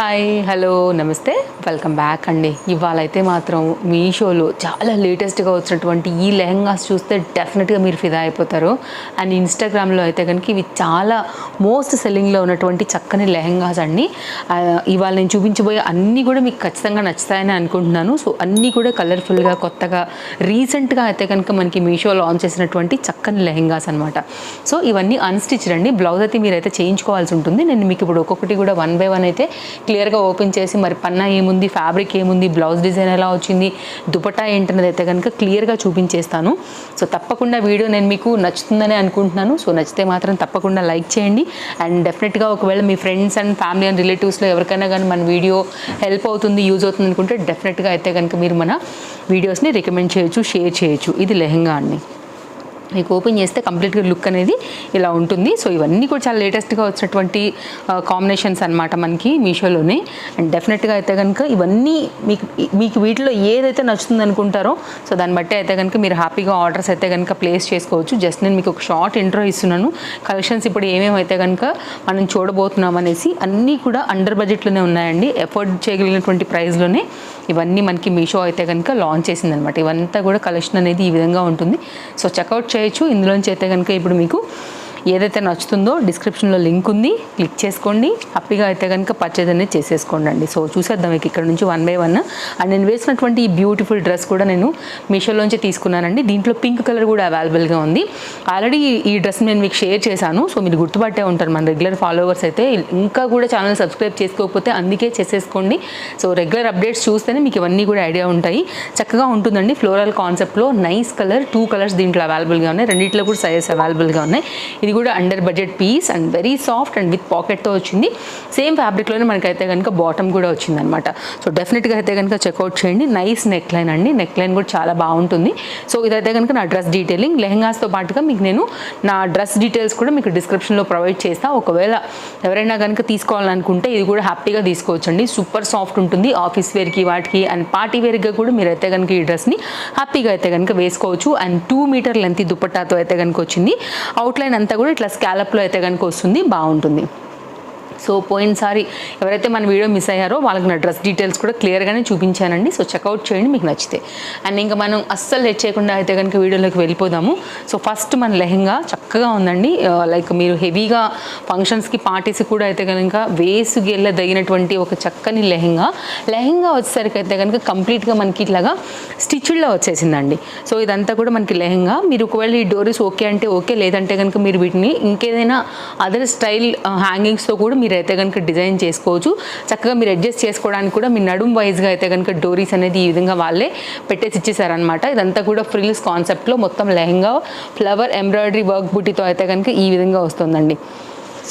Hi hello నమస్తే. Welcome back అండి. ఇవాళ అయితే మాత్రం మీషోలో చాలా లేటెస్ట్గా వచ్చినటువంటి ఈ లెహంగాస్ చూస్తే డెఫినెట్గా మీరు ఫిదా అయిపోతారు. అండ్ ఇన్స్టాగ్రామ్లో అయితే కనుక ఇవి చాలా మోస్ట్ సెల్లింగ్లో ఉన్నటువంటి చక్కని లెహంగాస్ అండి. ఇవాళ నేను చూపించబోయే అన్నీ కూడా మీకు ఖచ్చితంగా నచ్చుతాయని అనుకుంటున్నాను. సో అన్నీ కూడా కలర్ఫుల్గా కొత్తగా రీసెంట్గా అయితే కనుక మనకి మీషో లాంచ్ చేసినటువంటి చక్కని లెహంగాస్ అనమాట సో ఇవన్నీ అన్స్టిచ్డ్ అండి బ్లౌజ్ అయితే మీరైతే చేయించుకోవాల్సి ఉంటుంది. నేను మీకు ఇప్పుడు ఒక్కొక్కటి కూడా వన్ బై వన్ అయితే క్లియర్గా ఓపెన్ చేసి మరి పన్నా ఏముంది? ఫ్యాబ్రిక్ ఏముంది? బ్లౌజ్ డిజైన్ ఎలా వచ్చింది? దుపటా ఏంటన్నది అయితే కనుక క్లియర్గా చూపించేస్తాను. సో తప్పకుండా వీడియో నేను మీకు నచ్చుతుందని అనుకుంటున్నాను. సో నచ్చితే మాత్రం తప్పకుండా లైక్ చేయండి. అండ్ డెఫినెట్గా ఒకవేళ మీ ఫ్రెండ్స్ అండ్ ఫ్యామిలీ అండ్ రిలేటివ్స్లో ఎవరికైనా కానీ మన వీడియో హెల్ప్ అవుతుంది యూజ్ అవుతుంది అనుకుంటే డెఫినెట్గా అయితే కనుక మీరు మన వీడియోస్ని రికమెండ్ చేయొచ్చు షేర్ చేయొచ్చు. ఇది లెహంగా అండి మీకు ఓపెన్ చేస్తే కంప్లీట్గా లుక్ అనేది ఇలా ఉంటుంది. సో ఇవన్నీ కూడా చాలా లేటెస్ట్గా వచ్చినటువంటి కాంబినేషన్స్ అన్నమాట మనకి మీషోలోనే. అండ్ డెఫినెట్గా అయితే కనుక ఇవన్నీ మీకు మీకు వీటిలో ఏదైతే నచ్చుతుంది అనుకుంటారో సో దాన్ని బట్టి అయితే కనుక మీరు హ్యాపీగా ఆర్డర్స్ అయితే కనుక ప్లేస్ చేసుకోవచ్చు. జస్ట్ నేను మీకు ఒక షార్ట్ ఇంట్రో ఇస్తున్నాను. కలెక్షన్స్ ఇప్పుడు ఏమేమి అయితే కనుక మనం చూడబోతున్నాం అనేసి అన్నీ కూడా అండర్ బడ్జెట్లోనే ఉన్నాయండి. ఎఫోర్డ్ చేయగలిగినటువంటి ప్రైస్లోనే ఇవన్నీ మనకి మీషో అయితే కనుక లాంచ్ చేసిందనమాట ఇవంతా కూడా కలెక్షన్ అనేది ఈ విధంగా ఉంటుంది. సో చెక్అవుట్ చేయొచ్చు. ఇందులోంచి అయితే కనుక ఇప్పుడు మీకు ఏదైతే నచ్చుతుందో డిస్క్రిప్షన్లో లింక్ ఉంది క్లిక్ చేసుకోండి. హ్యాపీగా అయితే కనుక పర్చేజ్ అనేది చేసేసుకోండి అండి సో చూసేద్దాం మీకు ఇక్కడ నుంచి వన్ బై వన్ అండ్ నేను వేసినటువంటి ఈ బ్యూటిఫుల్ డ్రెస్ కూడా నేను మీషోలోంచి తీసుకున్నానండి. దీంట్లో పింక్ కలర్ కూడా అవైలబుల్గా ఉంది. ఆల్రెడీ ఈ డ్రెస్ నేను మీకు షేర్ చేశాను. సో మీరు గుర్తుపట్టే ఉంటారు. మన రెగ్యులర్ ఫాలోవర్స్ అయితే ఇంకా కూడా ఛానల్ సబ్స్క్రైబ్ చేసుకోకపోతే అందుకే చేసేసుకోండి. సో రెగ్యులర్ అప్డేట్స్ చూస్తేనే మీకు ఇవన్నీ కూడా ఐడియా ఉంటాయి. చక్కగా ఉంటుందండి. ఫ్లోరల్ కాన్సెప్ట్లో నైస్ కలర్ టూ కలర్స్ దీంట్లో అవైలబుల్గా ఉన్నాయి. రెండింటిలో కూడా సైజెస్ అవైలబుల్గా ఉన్నాయి. ఇది కూడా under budget piece and very soft and with పాకెట్తో వచ్చింది. సేమ్ ఫ్యాబ్రిక్లోనే మనకైతే కనుక బాటమ్ కూడా వచ్చింది అనమాట సో డెఫినెట్గా అయితే కనుక చెక్అవుట్ చేయండి. నైస్ నెక్ లైన్ అండి. నెక్ లైన్ కూడా చాలా బాగుంటుంది. సో ఇదైతే కనుక నా డ్రెస్ డీటెయిలింగ్ లెహంగాస్తో పాటుగా మీకు నేను నా డ్రెస్ డీటెయిల్స్ కూడా మీకు డిస్క్రిప్షన్లో ప్రొవైడ్ చేస్తా. ఒకవేళ ఎవరైనా కనుక తీసుకోవాలనుకుంటే ఇది కూడా హ్యాపీగా తీసుకోవచ్చండి. సూపర్ సాఫ్ట్ ఉంటుంది. ఆఫీస్ వేర్కి వాటికి అండ్ పార్టీ వేర్గా కూడా మీరు అయితే కనుక ఈ డ్రెస్ని హ్యాపీగా అయితే కనుక వేసుకోవచ్చు. అండ్ టూ మీటర్ లెంత్ దుపట్టాతో అయితే కనుక వచ్చింది. అవుట్లైన్ అంతా కూడా ఇట్లా స్కాలప్లో అయితే కనుక వస్తుంది బాగుంటుంది. సో పోయినసారి ఎవరైతే మన వీడియో మిస్ అయ్యారో వాళ్ళకి నా డ్రెస్ డీటెయిల్స్ కూడా క్లియర్గానే చూపించానండి. సో చెక్అవుట్ చేయండి మీకు నచ్చితే. అండ్ ఇంకా మనం అస్సలు లెట్ చేయకుండా అయితే కనుక వీడియోలోకి వెళ్ళిపోదాము. సో ఫస్ట్ మన లెహంగా చక్కగా ఉందండి. లైక్ మీరు హెవీగా ఫంక్షన్స్కి పార్టీస్కి కూడా అయితే కనుక వేసుగెళ్ళదగినటువంటి ఒక చక్కని లెహంగా. లెహంగా వచ్చేసరికి అయితే కనుక కంప్లీట్గా మనకి ఇట్లాగా స్టిచ్డ్లో వచ్చేసిందండి. సో ఇదంతా కూడా మనకి లెహంగా. మీరు ఒకవేళ ఈ డోరీస్ ఓకే అంటే ఓకే లేదంటే కనుక మీరు వీటిని ఇంకేదైనా అదర్ స్టైల్ హ్యాంగింగ్స్తో కూడా మీరు అయితే కనుక డిజైన్ చేసుకోవచ్చు. చక్కగా మీరు అడ్జస్ట్ చేసుకోవడానికి కూడా మీ నడుం వైజ్గా అయితే కనుక డోరీస్ అనేది ఈ విధంగా వాళ్ళే పెట్టేసి ఇచ్చేసారనమాట ఇదంతా కూడా ఫ్రిల్స్ కాన్సెప్ట్లో మొత్తం లెహంగా ఫ్లవర్ ఎంబ్రాయిడరీ వర్క్ బుటీతో అయితే కనుక ఈ విధంగా వస్తుందండి.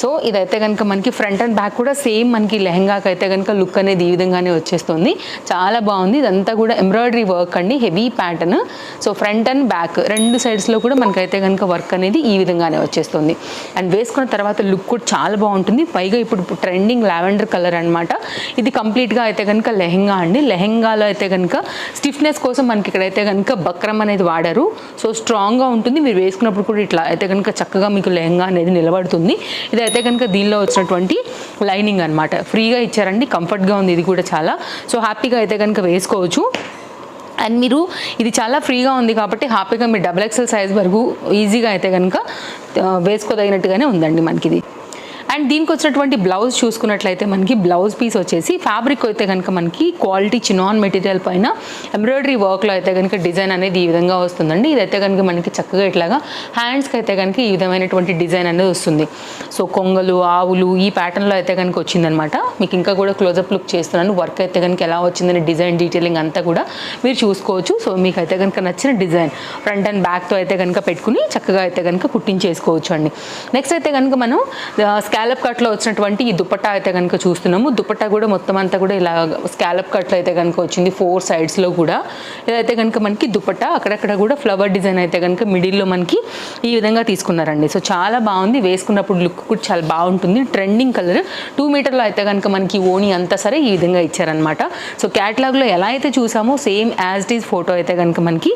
సో ఇదైతే కనుక మనకి ఫ్రంట్ అండ్ బ్యాక్ కూడా సేమ్ మనకి లెహంగాకి అయితే కనుక లుక్ అనేది ఈ విధంగానే వచ్చేస్తుంది. చాలా బాగుంది. ఇదంతా కూడా ఎంబ్రాయిడరీ వర్క్ అండి. Heavy pattern. So front and back రెండు సైడ్స్లో కూడా మనకైతే కనుక వర్క్ అనేది ఈ విధంగానే వచ్చేస్తుంది. అండ్ వేసుకున్న తర్వాత లుక్ కూడా చాలా బాగుంటుంది. పైగా ఇప్పుడు ట్రెండింగ్ లావెండర్ కలర్ అనమాట ఇది కంప్లీట్గా అయితే కనుక లెహంగా అండి. లెహంగాలో అయితే కనుక స్టిఫ్నెస్ కోసం మనకి ఇక్కడైతే కనుక బక్రం అనేది వాడారు. సో స్ట్రాంగ్గా ఉంటుంది. మీరు వేసుకున్నప్పుడు కూడా ఇట్లా అయితే కనుక చక్కగా మీకు లెహంగా అనేది నిలబడుతుంది. ఇది అయితే కనుక దీనిలో వచ్చినటువంటి లైనింగ్ అనమాట ఫ్రీగా ఇచ్చారండి కంఫర్ట్గా ఉంది ఇది కూడా చాలా. సో హ్యాపీగా అయితే కనుక వేసుకోవచ్చు. అండ్ మీరు ఇది చాలా ఫ్రీగా ఉంది కాబట్టి హ్యాపీగా మీరు డబుల్ ఎక్సెల్ సైజ్ వరకు ఈజీగా అయితే కనుక వేసుకోదగినట్టుగానే ఉందండి మనకి ఇది అండ్ దీనికి వచ్చినటువంటి బ్లౌజ్ చూసుకున్నట్లయితే మనకి బ్లౌజ్ పీస్ వచ్చేసి ఫ్యాబ్రిక్ అయితే కనుక మనకి క్వాలిటీ చినాన్ మెటీరియల్ పైన ఎంబ్రాయిడరీ వర్క్లో అయితే కనుక డిజైన్ అనేది ఈ విధంగా వస్తుందండి. ఇదైతే కనుక మనకి చక్కగా ఇట్లాగా హ్యాండ్స్కి అయితే కనుక ఈ విధమైనటువంటి డిజైన్ అనేది వస్తుంది. సో కొంగలు ఆవులు ఈ ప్యాటర్న్లో అయితే కనుక వచ్చిందనమాట మీకు ఇంకా కూడా క్లోజప్ లుక్ చేస్తున్నాను. వర్క్ అయితే కనుక ఎలా వచ్చిందని డిజైన్ డీటెయిలింగ్ అంతా కూడా మీరు చూసుకోవచ్చు. సో మీకు అయితే కనుక నచ్చిన డిజైన్ ఫ్రంట్ అండ్ బ్యాక్తో అయితే కనుక పెట్టుకుని చక్కగా అయితే కనుక కుట్టించేసుకోవచ్చు అండి. నెక్స్ట్ అయితే కనుక మనం స్కాలప్ కట్లో వచ్చినటువంటి ఈ దుపట్టా అయితే కనుక చూస్తున్నాము. దుపట్టా కూడా మొత్తం అంతా కూడా ఇలా స్కాలప్ కట్లో అయితే కనుక వచ్చింది. ఫోర్ సైడ్స్లో కూడా. ఇదైతే కనుక మనకి దుపట్టా అక్కడక్కడ కూడా ఫ్లవర్ డిజైన్ అయితే కనుక మిడిల్లో మనకి ఈ విధంగా తీసుకున్నారండి. సో చాలా బాగుంది. వేసుకున్నప్పుడు లుక్ కూడా చాలా బాగుంటుంది. ట్రెండింగ్ కలర్ టూ మీటర్లో అయితే కనుక మనకి ఓని అంతా సరే ఈ విధంగా ఇచ్చారనమాట సో క్యాటలాగ్లో ఎలా అయితే చూసామో same as these is photo అయితే కనుక మనకి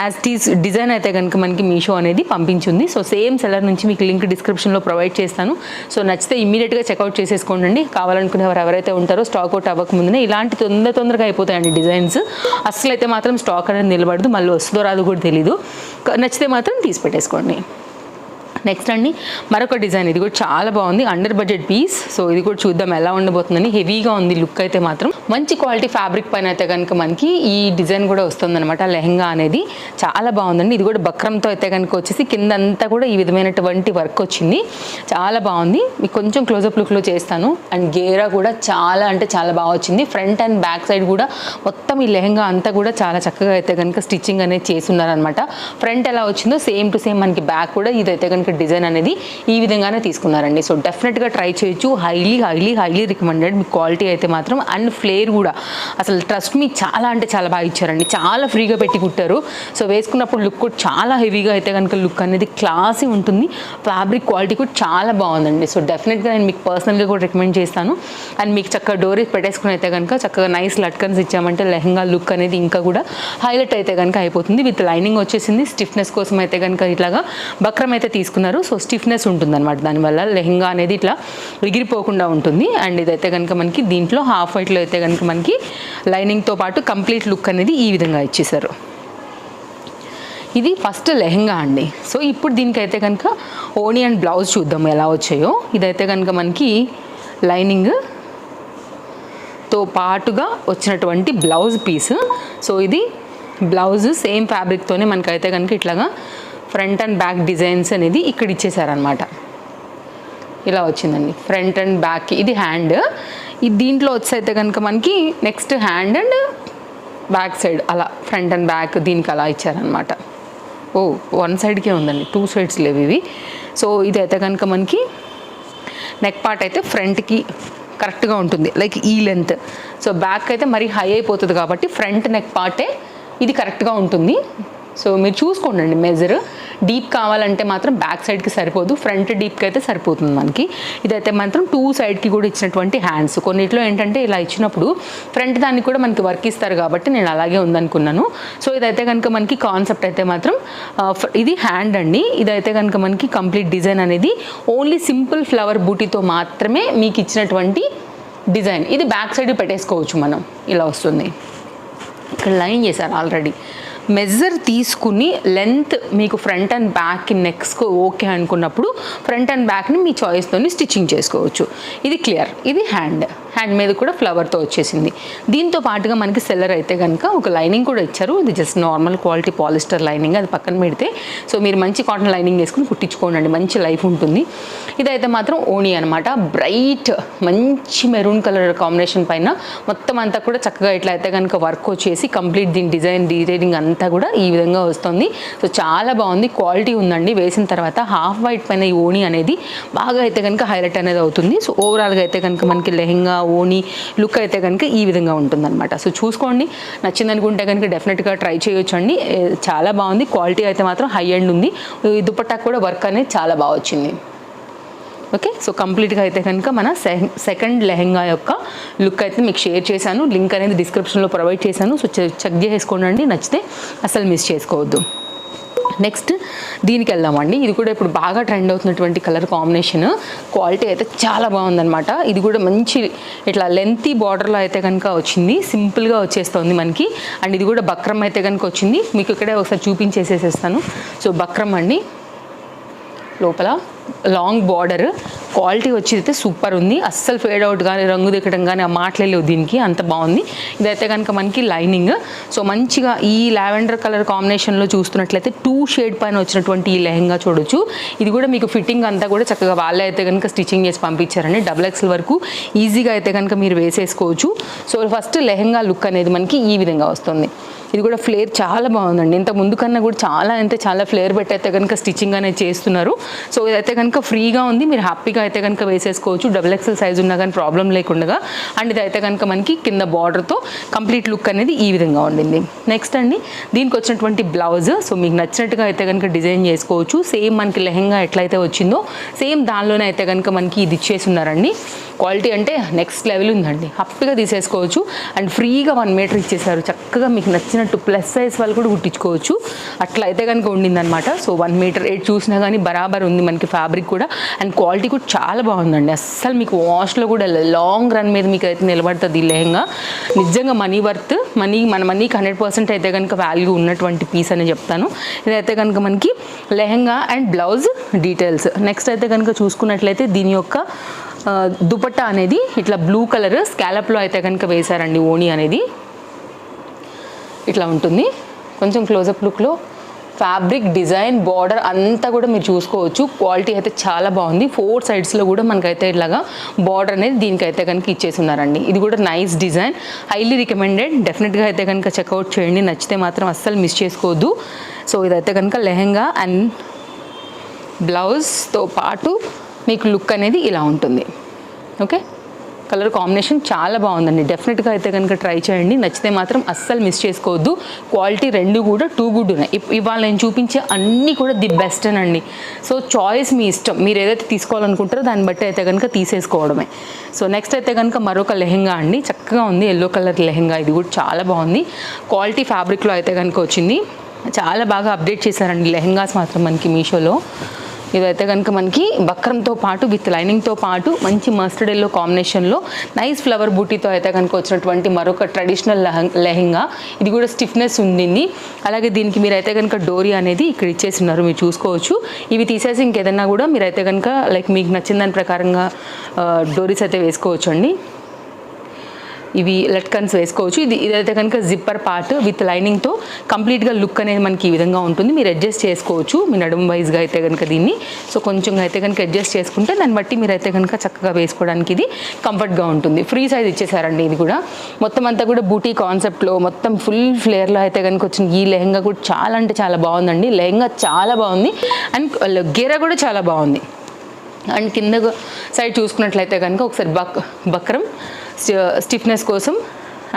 యాజ్ డీజ్ డిజైన్ అయితే కనుక మనకి మీషో అనేది పంపించింది. సో సేమ్ సెలర్ నుంచి మీకు లింక్ డిస్క్రిప్షన్లో ప్రొవైడ్ చేస్తాను. సో నచ్చితే ఇమీడియట్గా చెక్అవుట్ చేసేసుకోండి కావాలనుకునే వారు ఎవరైతే ఉంటారో స్టాక్ అవుట్ అవ్వక ఇలాంటి తొందర తొందరగా అయిపోతాయండి డిజైన్స్. అసలు అయితే మాత్రం స్టాక్ అనేది నిలబడదు. మళ్ళీ వస్తుందో రాదు కూడా తెలీదు. నచ్చితే మాత్రం తీసి పెట్టేసుకోండి. నెక్స్ట్ అండి మరొక డిజైన్ ఇది కూడా చాలా బాగుంది అండర్ బడ్జెట్ పీస్ సో ఇది కూడా చూద్దాం ఎలా ఉండబోతుందని. హెవీగా ఉంది లుక్ అయితే మాత్రం. మంచి క్వాలిటీ ఫ్యాబ్రిక్ పైన అయితే కనుక మనకి ఈ డిజైన్ కూడా వస్తుందన్నమాట. లెహంగా అనేది చాలా బాగుందండి. ఇది కూడా బక్రంతో అయితే కనుక వచ్చేసి కింద అంతా కూడా ఈ విధమైనటువంటి వర్క్ వచ్చింది. చాలా బాగుంది. మీకు కొంచెం క్లోజప్ లుక్లో చేస్తాను. అండ్ గేరా కూడా చాలా అంటే చాలా బాగా వచ్చింది. ఫ్రంట్ అండ్ బ్యాక్ సైడ్ కూడా మొత్తం ఈ లెహంగా అంతా కూడా చాలా చక్కగా అయితే కనుక స్టిచ్చింగ్ అనేది చేస్తున్నారనమాట ఫ్రంట్ ఎలా వచ్చిందో సేమ్ టు సేమ్ మనకి బ్యాక్ కూడా ఇదైతే కనుక డిజైన్ అనేది ఈ విధంగానే తీసుకున్నారండి. సో డెఫినెట్గా ట్రై చేయొచ్చు. Highly highly highly recommended. మీ క్వాలిటీ అయితే మాత్రం అండ్ ఫ్లేర్ కూడా. అసలు ట్రస్ట్ మీ చాలా అంటే చాలా బాగా ఇచ్చారండి. చాలా ఫ్రీగా పెట్టి కుట్టారు. సో వేసుకున్నప్పుడు లుక్ కూడా చాలా హెవీగా అయితే కనుక లుక్ అనేది క్లాసీ ఉంటుంది. ఫ్యాబ్రిక్ క్వాలిటీ కూడా చాలా బాగుందండి. సో డెఫినెట్గా నేను మీకు పర్సనల్గా కూడా రికమెండ్ చేస్తాను. అండ్ మీకు చక్కగా డోరీస్ పెట్టేసుకుని అయితే కనుక చక్కగా నైస్ లట్కన్స్ ఇచ్చామంటే లెహంగా లుక్ అనేది ఇంకా కూడా హైలైట్ అయితే కనుక అయిపోతుంది. విత్ లైనింగ్ వచ్చేసింది. స్టిఫ్నెస్ కోసం అయితే కనుక ఇట్లాగా బక్రం అయితే తీసుకున్నారు సో స్టిఫ్నెస్ ఉంటుందన్నమాట. దానివల్ల లెహంగా అనేది ఇట్లా ఎగిరిపోకుండా ఉంటుంది. అండ్ ఇదైతే కనుక మనకి దీంట్లో హాఫ్ వైట్లో అయితే కనుక మనకి లైనింగ్తో పాటు కంప్లీట్ లుక్ అనేది ఈ విధంగా ఇచ్చేసారు ఇది ఫస్ట్ లెహంగా అండి. సో ఇప్పుడు దీనికైతే కనుక ఓని అండ్ బ్లౌజ్ చూద్దాం ఎలా వచ్చాయో. ఇదైతే కనుక మనకి లైనింగ్తో పాటుగా వచ్చినటువంటి బ్లౌజ్ పీస్. సో ఇది బ్లౌజ్ సేమ్ ఫ్యాబ్రిక్తోనే మనకైతే కనుక ఇట్లాగా ఫ్రంట్ అండ్ బ్యాక్ డిజైన్స్ అనేది ఇక్కడ ఇచ్చేసారనమాట ఇలా వచ్చిందండి. ఫ్రంట్ అండ్ బ్యాక్ ఇది హ్యాండ్. ఇది దీంట్లో వచ్చైతే కనుక మనకి next hand and back side అలా ఫ్రంట్ అండ్ బ్యాక్ దీనికి అలా ఇచ్చారనమాట ఓ వన్ సైడ్కే ఉందండి. టూ సైడ్స్ లేవు ఇవి. సో ఇది అయితే కనుక మనకి నెక్ పార్ట్ అయితే ఫ్రంట్కి కరెక్ట్గా ఉంటుంది. లైక్ ఈ లెంత్. సో బ్యాక్ అయితే మరీ హై అయిపోతుంది కాబట్టి ఫ్రంట్ నెక్ పార్టే ఇది కరెక్ట్గా ఉంటుంది. సో మీరు చూసుకోండి మెజర్ డీప్ కావాలంటే మాత్రం బ్యాక్ సైడ్కి సరిపోదు. ఫ్రంట్ డీప్కి అయితే సరిపోతుంది మనకి. ఇదైతే మాత్రం టూ సైడ్కి కూడా ఇచ్చినటువంటి హ్యాండ్స్ కొన్నిట్లో ఏంటంటే ఇలా ఇచ్చినప్పుడు ఫ్రంట్ దానికి కూడా మనకి వర్క్ ఇస్తారు కాబట్టి నేను అలాగే ఉందనుకున్నాను. సో ఇదైతే కనుక మనకి కాన్సెప్ట్ అయితే మాత్రం ఇది హ్యాండ్ అండి. ఇదైతే కనుక మనకి కంప్లీట్ డిజైన్ అనేది ఓన్లీ సింపుల్ ఫ్లవర్ బూటీతో మాత్రమే మీకు ఇచ్చినటువంటి డిజైన్ ఇది బ్యాక్ సైడ్ పెట్టేసుకోవచ్చు మనం. ఇలా వస్తుంది. ఇక్కడ లైన్ చేశారు ఆల్రెడీ మెజర్ తీసుకుని లెంత్ మీకు ఫ్రంట్ అండ్ బ్యాక్ నెక్స్కి ఓకే అనుకున్నప్పుడు ఫ్రంట్ అండ్ బ్యాక్ని మీ చాయిస్తో స్టిచ్చింగ్ చేసుకోవచ్చు. ఇది క్లియర్ ఇది హ్యాండ్ హ్యాండ్ మీద కూడా ఫ్లవర్తో వచ్చేసింది. దీంతో పాటుగా మనకి సెల్లర్ అయితే కనుక ఒక లైనింగ్ కూడా ఇచ్చారు. ఇది just normal quality polyester lining అది పక్కన పెడితే సో మీరు మంచి కాటన్ లైనింగ్ వేసుకుని కుట్టించుకోండి మంచి లైఫ్ ఉంటుంది. ఇదైతే మాత్రం ఓనీ అనమాట బ్రైట్ మంచి మెరూన్ కలర్ కాంబినేషన్ పైన మొత్తం అంతా కూడా చక్కగా ఇట్లా అయితే కనుక వర్క్ వచ్చేసి కంప్లీట్ దీని డిజైన్ డీటెయిలింగ్ అంతా అంతా కూడా ఈ విధంగా వస్తుంది. సో చాలా బాగుంది. క్వాలిటీ ఉందండి. వేసిన తర్వాత హాఫ్ వైట్ పైన ఈ ఓణి అనేది బాగా అయితే కనుక హైలైట్ అనేది అవుతుంది. సో ఓవరాల్గా అయితే కనుక మనకి లెహెంగా ఓణి లుక్ అయితే కనుక ఈ విధంగా ఉంటుందన్నమాట. సో చూసుకోండి. నచ్చింది అనుకుంటే కనుక డెఫినెట్గా ట్రై చేయొచ్చు అండి చాలా బాగుంది. క్వాలిటీ అయితే మాత్రం హై ఎండ్ ఉంది. ఈ దుపట్టా కూడా వర్క్ అనేది చాలా బాగా వచ్చింది. ఓకే సో కంప్లీట్గా అయితే కనుక మన సెకండ్ లెహెంగా యొక్క లుక్ అయితే మీకు షేర్ చేశాను. లింక్ అనేది డిస్క్రిప్షన్లో ప్రొవైడ్ చేశాను. సో చెక్ చేసుకోండి. నచ్చితే అసలు మిస్ చేసుకోవద్దు. నెక్స్ట్ దీనికి వెళ్దామండి. ఇది కూడా ఇప్పుడు బాగా ట్రెండ్ అవుతున్నటువంటి కలర్ కాంబినేషన్ క్వాలిటీ అయితే చాలా బాగుందన్నమాట. ఇది కూడా మంచి ఇట్లా లెంతీ బార్డర్లో అయితే కనుక వచ్చింది. సింపుల్గా వచ్చేస్తుంది మనకి. అండ్ ఇది కూడా బక్రం అయితే కనుక వచ్చింది. మీకు ఇక్కడే ఒకసారి చూపించేసేసేస్తాను. సో బక్రం అండి. లోపల. లాంగ్ బార్డర్ క్వాలిటీ వచ్చి అయితే సూపర్ ఉంది. అస్సలు ఫేడ్ అవుట్ కానీ రంగు దిక్కడం కానీ ఆ మాటలే దీనికి. అంత బాగుంది. ఇదైతే కనుక మనకి లైనింగ్. సో మంచిగా ఈ లావెండర్ కలర్ కాంబినేషన్లో చూస్తున్నట్లయితే టూ షేడ్ పైన వచ్చినటువంటి ఈ లెహంగా చూడొచ్చు. ఇది కూడా మీకు ఫిట్టింగ్ అంతా కూడా చక్కగా వాళ్ళే అయితే కనుక స్టిచ్చింగ్ చేసి పంపించారండి. డబుల్ ఎక్స్ఎల్ వరకు ఈజీగా అయితే కనుక మీరు వేసేసుకోవచ్చు. సో ఫస్ట్ లెహంగా లుక్ అనేది మనకి ఈ విధంగా వస్తుంది. ఇది కూడా ఫ్లేర్ చాలా బాగుందండి. ఇంత ముందు కన్నా కూడా చాలా అంటే చాలా ఫ్లేర్ పెట్టి అయితే కనుక స్టిచ్చింగ్ అనేది చేస్తున్నారు. సో ఇదైతే కనుక ఫ్రీగా ఉంది. మీరు హ్యాపీగా నీట్గా అయితే కనుక వేసేసుకోవచ్చు డబుల్ ఎక్సెల్ సైజ్ ఉన్నా కానీ ప్రాబ్లం లేకుండా అండ్ ఇది అయితే కనుక మనకి కింద బార్డర్తో కంప్లీట్ లుక్ అనేది ఈ విధంగా ఉండింది. నెక్స్ట్ అండి దీనికి వచ్చినటువంటి బ్లౌజ్ సో మీకు నచ్చినట్టుగా అయితే కనుక డిజైన్ చేసుకోవచ్చు. సేమ్ మనకి లెహంగా ఎట్లయితే వచ్చిందో సేమ్ దానిలోనే అయితే కనుక మనకి ఇది ఇచ్చేసి ఉన్నారండి. క్వాలిటీ అంటే నెక్స్ట్ లెవెల్ ఉందండి. హ్యాపీగా తీసేసుకోవచ్చు. అండ్ ఫ్రీగా వన్ మీటర్ ఇచ్చేసారు. చక్కగా మీకు నచ్చినట్టు ప్లస్ సైజ్ వాళ్ళు కూడా కుట్టించుకోవచ్చు. అట్లా అయితే కనుక ఉండిందనమాట సో వన్ మీటర్ ఎయిట్ చూసినా కానీ బరాబర్ ఉంది మనకి ఫ్యాబ్రిక్ కూడా. అండ్ క్వాలిటీ కూడా చాలా బాగుందండి. అస్సలు మీకు వాష్లో కూడా లాంగ్ రన్ మీద మీకు అయితే నిలబడుతుంది ఈ లెహంగా. నిజంగా మనీ వర్త్ మనీ మన మనీకి హండ్రెడ్ పర్సెంట్ అయితే కనుక వాల్యూ ఉన్నటువంటి పీస్ అని చెప్తాను. ఇదైతే కనుక మనకి lehenga and blouse details. Next అయితే కనుక చూసుకున్నట్లయితే దీని యొక్క దుపట్టా అనేది ఇట్లా బ్లూ కలర్ స్కాలప్లో అయితే కనుక వేశారండి ఓణి అనేది. ఇట్లా ఉంటుంది. కొంచెం క్లోజప్ లుక్లో ఫ్యాబ్రిక్ డిజైన్ బార్డర్ అంతా కూడా మీరు చూసుకోవచ్చు. క్వాలిటీ అయితే చాలా బాగుంది. ఫోర్ సైడ్స్లో కూడా మనకైతే ఇట్లాగా బార్డర్ అనేది దీనికైతే కనుక ఇచ్చేసి ఉన్నారండి ఇది కూడా నైస్ డిజైన్ హైలీ రికమెండెడ్ డెఫినెట్గా అయితే కనుక చెక్అవుట్ చేయండి. నచ్చితే మాత్రం అస్సలు మిస్ చేసుకోవద్దు. సో ఇదైతే కనుక లెహెంగా అండ్ బ్లౌజ్తో పాటు మీకు లుక్ అనేది ఇలా ఉంటుంది. ఓకే? కలర్ కాంబినేషన్ చాలా బాగుందండి. డెఫినెట్గా అయితే కనుక ట్రై చేయండి. నచ్చితే మాత్రం అస్సలు మిస్ చేసుకోవద్దు. క్వాలిటీ రెండు కూడా టూ గుడ్ ఉన్నాయి. ఇవాళ నేను చూపించే అన్నీ కూడా ది బెస్ట్ అండి సో చాయిస్ మీ ఇష్టం. మీరు ఏదైతే తీసుకోవాలనుకుంటారో దాన్ని బట్టి అయితే కనుక తీసేసుకోవడమే. సో నెక్స్ట్ అయితే కనుక మరొక లెహెంగా అండి. చక్కగా ఉంది. Yellow colour lehenga. ఇది కూడా చాలా బాగుంది. క్వాలిటీ ఫ్యాబ్రిక్లో అయితే కనుక వచ్చింది. చాలా బాగా అప్డేట్ చేశారండి లెహెంగాస్ మాత్రం మనకి మీషోలో. ఇదైతే కనుక మనకి బక్రంతో పాటు విత్ లైనింగ్తో పాటు మంచి మస్టర్డ్ ఎల్లో కాంబినేషన్లో నైస్ ఫ్లవర్ బూటీతో అయితే కనుక వచ్చినటువంటి మరొక ట్రెడిషనల్ లెహంగా. ఇది కూడా స్టిఫ్నెస్ ఉండింది. అలాగే దీనికి మీరైతే కనుక డోరీ అనేది ఇక్కడ ఇచ్చేస్తున్నారు. మీరు చూసుకోవచ్చు. ఇవి తీసేసి ఇంకేదన్నా కూడా మీరైతే కనుక లైక్ మీకు నచ్చిన దాని ప్రకారంగా డోరీస్ అయితే వేసుకోవచ్చు అండి ఇవి లట్కన్స్ వేసుకోవచ్చు. ఇది ఇదైతే కనుక జిప్పర్ పార్ట్ విత్ లైనింగ్తో కంప్లీట్గా లుక్ అనేది మనకి ఈ విధంగా ఉంటుంది. మీరు అడ్జస్ట్ చేసుకోవచ్చు. మీ నడుము వైజ్గా అయితే కనుక దీన్ని. సో కొంచెం అయితే కనుక అడ్జస్ట్ చేసుకుంటే దాన్ని బట్టి మీరు అయితే కనుక చక్కగా వేసుకోవడానికి ఇది కంఫర్ట్గా ఉంటుంది. ఫ్రీ సైజ్ ఇచ్చేసారండి ఇది కూడా. మొత్తం అంతా కూడా బూటీ కాన్సెప్ట్లో మొత్తం ఫుల్ ఫ్లేయర్లో అయితే కనుక వచ్చిన ఈ లెహంగా కూడా చాలా అంటే చాలా బాగుందండి. లెహంగా చాలా బాగుంది. అండ్ గెర కూడా చాలా బాగుంది. అండ్ కింద సైడ్ చూసుకున్నట్లయితే కనుక ఒకసారి బక్ బక్రం. స్టిఫ్నెస్ కోసం.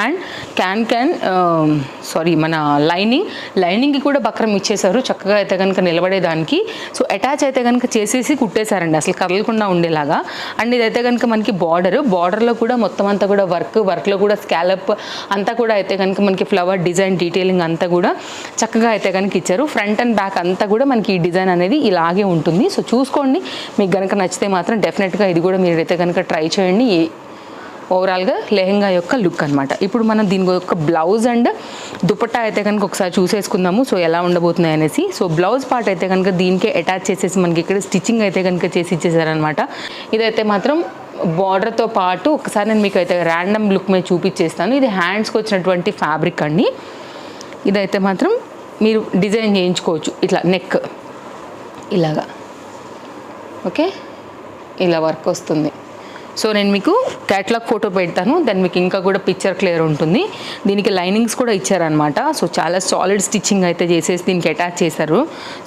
అండ్ క్యాన్ క్యాన్ సారీ మన లైనింగ్ లైనింగ్కి కూడా బక్రం ఇచ్చేసారు చక్కగా అయితే కనుక నిలబడేదానికి. సో అటాచ్ అయితే కనుక చేసేసి కుట్టేశారండి. అసలు కదలకుండా ఉండేలాగా. అండ్ ఇదైతే కనుక మనకి బార్డర్ బార్డర్లో కూడా మొత్తం అంతా కూడా వర్క్ వర్క్లో కూడా స్కాలప్ అంతా కూడా అయితే కనుక మనకి ఫ్లవర్ డిజైన్ డీటెయిలింగ్ అంతా కూడా చక్కగా అయితే కనుక ఇచ్చారు. ఫ్రంట్ అండ్ బ్యాక్ అంతా కూడా మనకి ఈ డిజైన్ అనేది ఇలాగే ఉంటుంది. సో చూసుకోండి. మీకు కనుక నచ్చితే మాత్రం డెఫినెట్గా ఇది కూడా మీరైతే కనుక ట్రై చేయండి. ఓవరాల్గా లెహెంగా యొక్క లుక్ అనమాట ఇప్పుడు మనం దీని యొక్క బ్లౌజ్ అండ్ దుపట్టా అయితే కనుక ఒకసారి చూసేసుకుందాము. సో ఎలా ఉండబోతున్నాయి అనేసి. సో బ్లౌజ్ పార్ట్ అయితే కనుక దీనికే అటాచ్ చేసేసి మనకి ఇక్కడ స్టిచ్చింగ్ అయితే కనుక చేసి ఇచ్చేసారనమాట ఇదైతే మాత్రం బార్డర్తో పాటు ఒకసారి నేను మీకు అయితే ర్యాండమ్ లుక్ మీద చూపించేస్తాను. ఇది హ్యాండ్స్కి వచ్చినటువంటి ఫ్యాబ్రిక్ అండి. ఇదైతే మాత్రం మీరు డిజైన్ చేయించుకోవచ్చు. ఇట్లా నెక్ ఇలాగా. ఓకే? ఇలా వర్క్ వస్తుంది. సో నేను మీకు క్యాట్లాగ్ ఫోటో పెడతాను. దాన్ని మీకు ఇంకా కూడా పిక్చర్ క్లియర్ ఉంటుంది. దీనికి లైనింగ్స్ కూడా ఇచ్చారనమాట సో చాలా సాలిడ్ స్టిచ్చింగ్ అయితే చేసేసి దీనికి అటాచ్ చేశారు.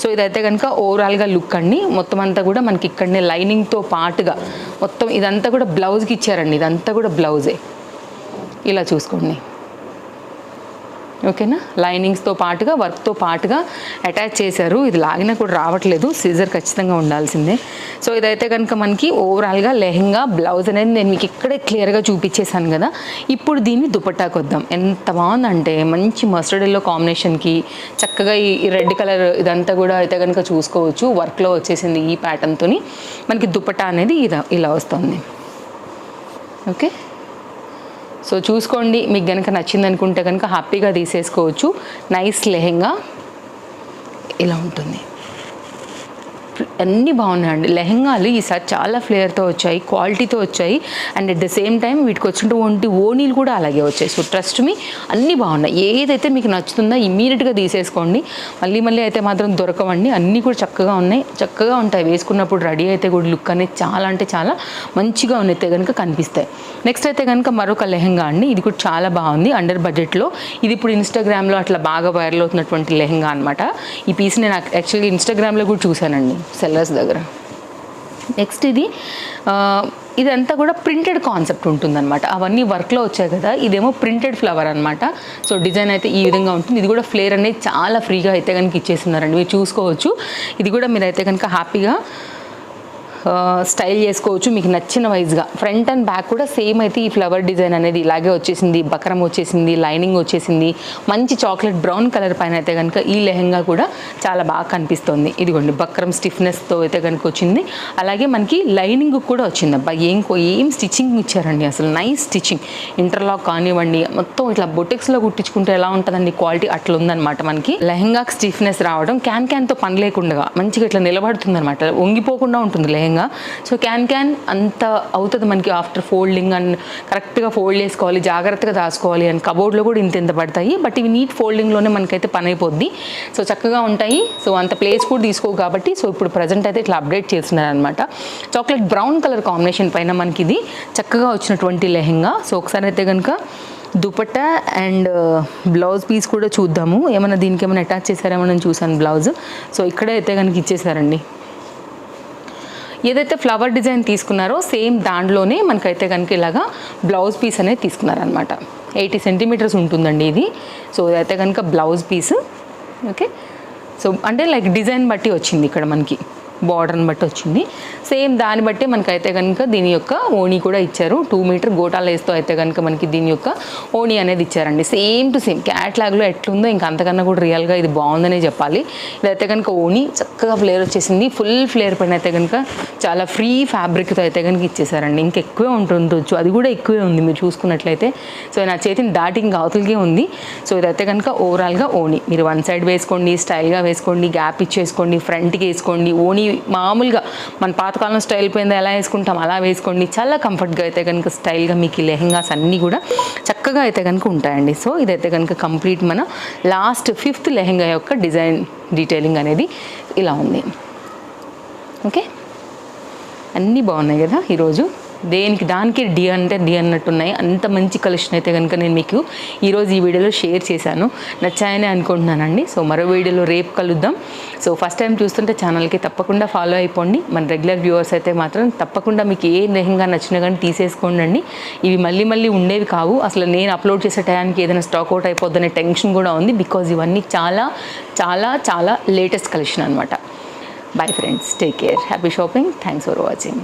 సో ఇదైతే కనుక ఓవరాల్గా లుక్ అండి. మొత్తం అంతా కూడా మనకి ఇక్కడనే లైనింగ్తో పాటుగా మొత్తం ఇదంతా కూడా బ్లౌజ్కి ఇచ్చారండి. ఇదంతా కూడా బ్లౌజే ఇలా చూసుకోండి. ఓకేనా? లైనింగ్స్తో పాటుగా వర్క్తో పాటుగా అటాచ్ చేశారు. ఇది లాగినా కూడా రావట్లేదు. సీజర్ ఖచ్చితంగా ఉండాల్సిందే. సో ఇదైతే కనుక మనకి ఓవరాల్గా లెహంగా బ్లౌజ్ అనేది నేను మీకు ఇక్కడే క్లియర్గా చూపించేశాను కదా. ఇప్పుడు దీన్ని దుపట్టాకు వద్దాం ఎంత బాగుందంటే మంచి మస్టర్డ్ ఎల్లో కాంబినేషన్కి చక్కగా ఈ ఈ రెడ్ కలర్ ఇదంతా కూడా అయితే కనుక చూసుకోవచ్చు. వర్క్లో వచ్చేసింది ఈ ప్యాటర్న్తో మనకి దుపట్టా అనేది ఇలా ఇలా వస్తుంది. ఓకే సో చూసుకోండి మీకు కనుక నచ్చింది అనుకుంటే కనుక హ్యాపీగా తీసేసుకోవచ్చు. నైస్ లెహెంగా ఇలా ఉంటుంది. అన్నీ బాగున్నాయండి. లెహెంగాలు ఈసారి చాలా ఫ్లేయర్తో వచ్చాయి క్వాలిటీతో వచ్చాయి. And at the same time వీటికి వచ్చినటువంటి ఓనీలు కూడా అలాగే వచ్చాయి. సో ట్రస్ట్ మీ అన్నీ బాగున్నాయి. ఏదైతే మీకు నచ్చుతుందో ఇమీడియట్గా తీసేసుకోండి. మళ్ళీ మళ్ళీ అయితే మాత్రం దొరకవండి. అన్నీ కూడా చక్కగా ఉన్నాయి. చక్కగా ఉంటాయి. వేసుకున్నప్పుడు రెడీ అయితే కూడా లుక్ అనేది చాలా అంటే చాలా మంచిగా ఉన్నైతే కనుక కనిపిస్తాయి. నెక్స్ట్ అయితే కనుక మరొక లెహెంగా అండి. ఇది కూడా చాలా బాగుంది. అండర్ బడ్జెట్లో ఇది ఇప్పుడు ఇన్స్టాగ్రామ్లో అట్లా బాగా వైరల్ అవుతున్నటువంటి లెహెంగా అనమాట ఈ పీస్ నేను యాక్చువల్లీ ఇన్స్టాగ్రామ్లో కూడా చూశానండి. సెల్లర్స్ దగ్గర. నెక్స్ట్ ఇది ఇదంతా కూడా ప్రింటెడ్ కాన్సెప్ట్ ఉంటుందన్నమాట. అవన్నీ వర్క్లో వచ్చాయి కదా ఇదేమో ప్రింటెడ్ ఫ్లవర్ అనమాట సో డిజైన్ అయితే ఈ విధంగా ఉంటుంది. ఇది కూడా ఫ్లేర్ అనేది చాలా ఫ్రీగా అయితే కనుక ఇచ్చేస్తున్నారండి. మీరు చూసుకోవచ్చు. ఇది కూడా మీరు అయితే కనుక హ్యాపీగా స్టైల్ చేసుకోవచ్చు మీకు నచ్చిన వైజ్గా. ఫ్రంట్ అండ్ బ్యాక్ కూడా సేమ్ అయితే ఈ ఫ్లవర్ డిజైన్ అనేది ఇలాగే వచ్చేసింది. బకరం వచ్చేసింది లైనింగ్ వచ్చేసింది. మంచి చాక్లెట్ బ్రౌన్ కలర్ పైన అయితే కనుక ఈ లెహంగా కూడా చాలా బాగా కనిపిస్తుంది. ఇదిగోండి బక్రం స్టిఫ్నెస్తో అయితే కనుక వచ్చింది. అలాగే మనకి లైనింగ్ కూడా వచ్చింది. అబ్బా ఏం కో- ఏం స్టిచ్చింగ్ ఇచ్చారండి అసలు. నైస్ స్టిచ్చింగ్ ఇంటర్లాక్ కానివ్వండి మొత్తం ఇట్లా బొటిక్స్లో కుట్టించుకుంటే ఎలా ఉంటుందండి? క్వాలిటీ అట్లా ఉందన్నమాట మనకి. లెహంగాకి స్టిఫ్నెస్ రావడం క్యాన్ క్యాన్తో పని లేకుండా మంచిగా ఇట్లా నిలబడుతుంది అనమాట వంగిపోకుండా ఉంటుంది లెహంగా. సో క్యాన్ క్యాన్ అంత అవుతుంది మనకి ఆఫ్టర్ ఫోల్డింగ్ అండ్ కరెక్ట్గా ఫోల్డ్ చేసుకోవాలి జాగ్రత్తగా దాచుకోవాలి అండ్ కబోర్డ్లో కూడా ఇంత ఇంత పడతాయి. బట్ ఇవి నీట్ ఫోల్డింగ్లోనే మనకైతే పని అయిపోద్ది. సో చక్కగా ఉంటాయి. సో అంత ప్లేస్ కూడా తీసుకోవు కాబట్టి సో ఇప్పుడు ప్రజెంట్ అయితే ఇట్లా అప్డేట్ చేస్తున్నారు అనమాట చాక్లెట్ బ్రౌన్ కలర్ కాంబినేషన్ పైన మనకి ఇది చక్కగా వచ్చినటువంటి లెహెంగా. సో ఒకసారి అయితే కనుక dupatta and uh, blouse piece కూడా చూద్దాము. ఏమైనా దీనికి ఏమైనా అటాచ్ చేశారేమో నేను చూసాను బ్లౌజ్ సో ఇక్కడే అయితే కనుక ఇచ్చేసారండి ఏదైతే ఫ్లవర్ డిజైన్ తీసుకున్నారో సేమ్ దాంట్లోనే మనకైతే కనుక ఇలాగా బ్లౌజ్ పీస్ అనేది తీసుకున్నారనమాట ఎయిటీ సెంటీమీటర్స్ ఉంటుందండి ఇది. సో ఇదైతే కనుక బ్లౌజ్ పీస్ ఓకే? సో అంటే లైక్ డిజైన్ బట్టి వచ్చింది ఇక్కడ మనకి. బార్డర్ని బట్టి వచ్చింది. సేమ్ దాన్ని బట్టి మనకైతే కనుక దీని యొక్క ఓణీ కూడా ఇచ్చారు. టూ మీటర్ గోటాల వేస్తూ అయితే కనుక మనకి దీని యొక్క ఓణీ అనేది ఇచ్చారండి. సేమ్ టు సేమ్ క్యాట్లాగ్లో ఎట్లుందో ఇంకా అంతకన్నా కూడా రియల్గా ఇది బాగుందనే చెప్పాలి. ఇదైతే కనుక ఓణీ చక్కగా ఫ్లేర్ వచ్చేసింది. ఫుల్ ఫ్లేర్ పైన అయితే కనుక చాలా ఫ్రీ ఫ్యాబ్రిక్తో అయితే కనుక ఇచ్చేసారండి. ఇంకా ఎక్కువే ఉంటుండొచ్చు. అది కూడా ఎక్కువే ఉంది మీరు చూసుకున్నట్లయితే. సో నా చేతిని దాటి ఇంకా అవతలకే ఉంది. సో ఇదైతే కనుక ఓవరాల్గా ఓణీ. మీరు వన్ సైడ్ వేసుకోండి స్టైల్గా వేసుకోండి గ్యాప్ ఇచ్చేసుకోండి ఫ్రంట్కి వేసుకోండి ఓణీ మామూలుగా మన పాతకాలం స్టైల్ పోయిందో ఎలా వేసుకుంటాం అలా వేసుకోండి. చాలా కంఫర్ట్గా అయితే కనుక స్టైల్గా మీకు ఈ లెహంగాస్ అన్నీ కూడా చక్కగా అయితే కనుక ఉంటాయండి. సో ఇదైతే కనుక కంప్లీట్ మన లాస్ట్ ఫిఫ్త్ లెహంగా యొక్క డిజైన్ డీటెయిలింగ్ అనేది ఇలా ఉంది. ఓకే అన్నీ బాగున్నాయి కదా ఈరోజు? దేనికి దానికి డి అంటే డి అన్నట్టు ఉన్నాయి అంత మంచి కలెక్షన్ అయితే కనుక నేను మీకు ఈరోజు ఈ వీడియోలో షేర్ చేశాను. నచ్చాయని అనుకుంటున్నానండి. సో మరో వీడియోలో రేపు కలుద్దాం. సో ఫస్ట్ టైం చూస్తుంటే ఛానల్కి తప్పకుండా ఫాలో అయిపోండి. మన రెగ్యులర్ వ్యూవర్స్ అయితే మాత్రం తప్పకుండా మీకు ఏ లెహంగా నచ్చినా కానీ తీసేసుకోండి ఇవి మళ్ళీ మళ్ళీ ఉండేవి కావు. అసలు నేను అప్లోడ్ చేసే టయానికి ఏదైనా స్టాక్ అవుట్ అయిపోద్దనే టెన్షన్ కూడా ఉంది. బికాజ్ ఇవన్నీ చాలా చాలా చాలా లేటెస్ట్ కలెక్షన్ అనమాట bye friends take care happy shopping thanks for watching